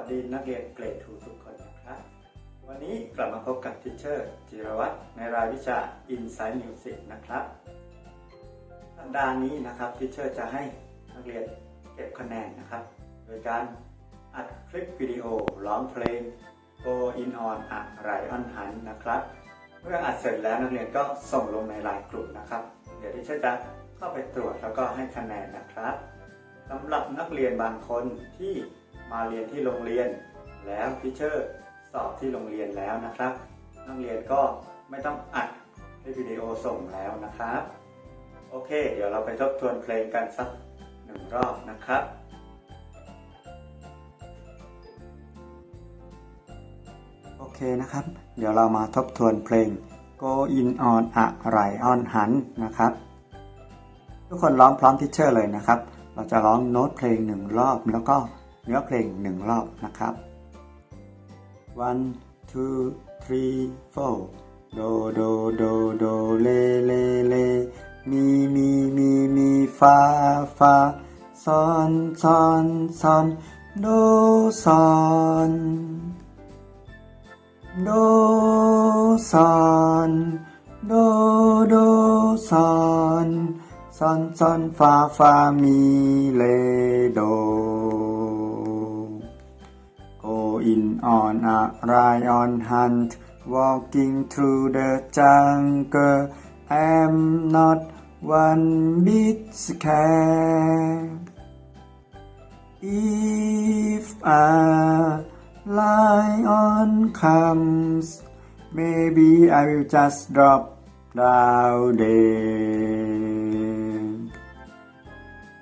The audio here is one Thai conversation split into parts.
วัสดีนักเรียนเกรดทูทุกคนนะครับ วันนี้กลับมาพบกับทิเชอร์จิรวัตรในรายวิชา Insight Music นะครับ สัปดาห์นี้นะครับทิเชอร์จะให้นักเรียนเก็บคะแนนนะครับ โดยการอัดคลิปวิดีโอร้องเพลง Go In On อะไรออนหันนะครับ เมื่ออัดเสร็จแล้วนักเรียนก็ส่งลงในไลน์กลุ่มนะครับ เดี๋ยวทิเชอร์จะเข้าไปตรวจแล้วก็ให้คะแนนนะครับสำหรับนักเรียนบางคนที่ มาเรียนที่โรงเรียนแล้วทิเชอร์สอบที่โรงเรียนแล้วนะครับ นักเรียนก็ไม่ต้องอัดคลิปวิดีโอส่งแล้วนะครับ โอเค เดี๋ยวเราไปทบทวนเพลงกันสักหนึ่งรอบนะครับโอเคนะครับ เดี๋ยวเรามาทบทวนเพลง Go In On อะไร on หันนะครับ ทุกคนร้องพร้อมทิเชอร์เลยนะครับ เราจะร้องโน้ตเพลงหนึ่งรอบแล้วก็ เนื้อเพลงหนึ่งรอบนะครับ one two three four do do do do le le le mi mi mi mi fa fa son son son do son do son do do son son son fa fa mi le do in on a ride on hunt walking through the jungle I'm not one bit scared if a lion comes maybe I will just drop down there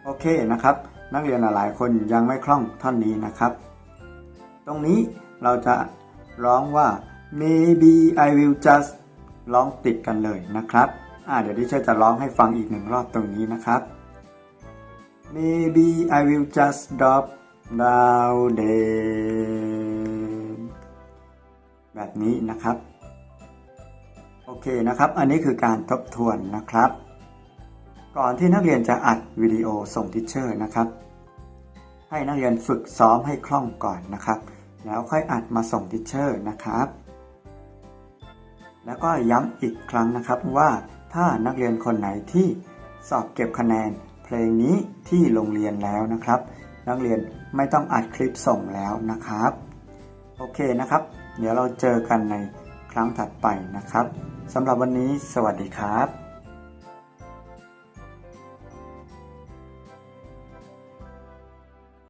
โอเคนะครับ นักเรียนหลายคนยังไม่คล่องท่อนนี้นะครับ ตรงนี้เราจะร้องว่า maybe I will just ร้องติดกันเลยนะครับอ่าเดี๋ยวดิเชอร์จะร้องให้ฟังอีกหนึ่งรอบตรงนี้นะครับ maybe I will just drop down there แบบนี้นะครับ โอเคนะครับ อันนี้คือการทบทวนนะครับ ก่อนที่นักเรียนจะอัดวิดีโอส่งทิเชอร์นะครับ ให้นักเรียนฝึกซ้อมให้คล่องก่อนนะครับ แล้วค่อยอัดมาส่งทิเชอร์นะครับ แล้วก็ย้ำอีกครั้งนะครับว่าถ้านักเรียนคนไหนที่สอบเก็บคะแนนเพลงนี้ที่โรงเรียนแล้วนะครับ นักเรียนไม่ต้องอัดคลิปส่งแล้วนะครับ โอเคนะครับ เดี๋ยวเราเจอกันในครั้งถัดไปนะครับสำหรับวันนี้สวัสดีครับ